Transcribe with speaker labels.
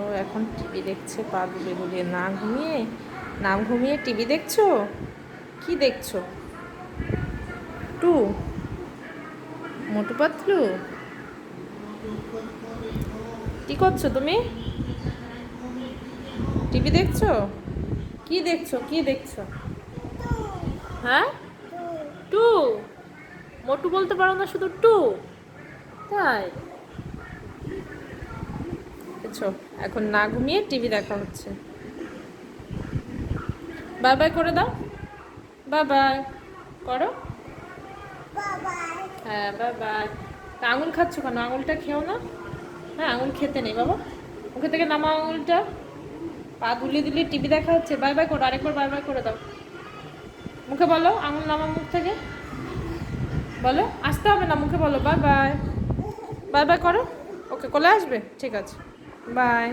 Speaker 1: ও এখন টিভি দেখছে, পা দুলে দুলিয়ে না ঘুমিয়ে না ঘুমিয়ে টিভি দেখছ? কি দেখছ? টু। মোটু পাতলু। কি করছ তুমি? টিভি দেখছ? কি দেখছ? কি দেখছ? হ্যাঁ? টু। মোটু বলতে পারো না শুধু টু। তাই। বুঝছ এখন না ঘুমিয়ে টিভি দেখা হচ্ছে। বাই বাই করে দাও। বাই বাই করো। হ্যাঁ বাই বাই আঙুল খাচ্ছ কেন? আঙুলটা খেও না? হ্যাঁ আঙুল খেতে নেই বাবা। মুখে থেকে নামা আঙুলটা। পা দুলিয়ে দুলিয়ে টিভি দেখা হচ্ছে। বাই বাই করো, আরেকবার বাই বাই করে দাও। মুখে বলো, আঙুল নামা মুখ থেকে। বলো, আসতে হবে না, মুখে বলো। বাই বাই বাই বাই করো। ওকে, কোলে আসবে? ঠিক আছে। বাই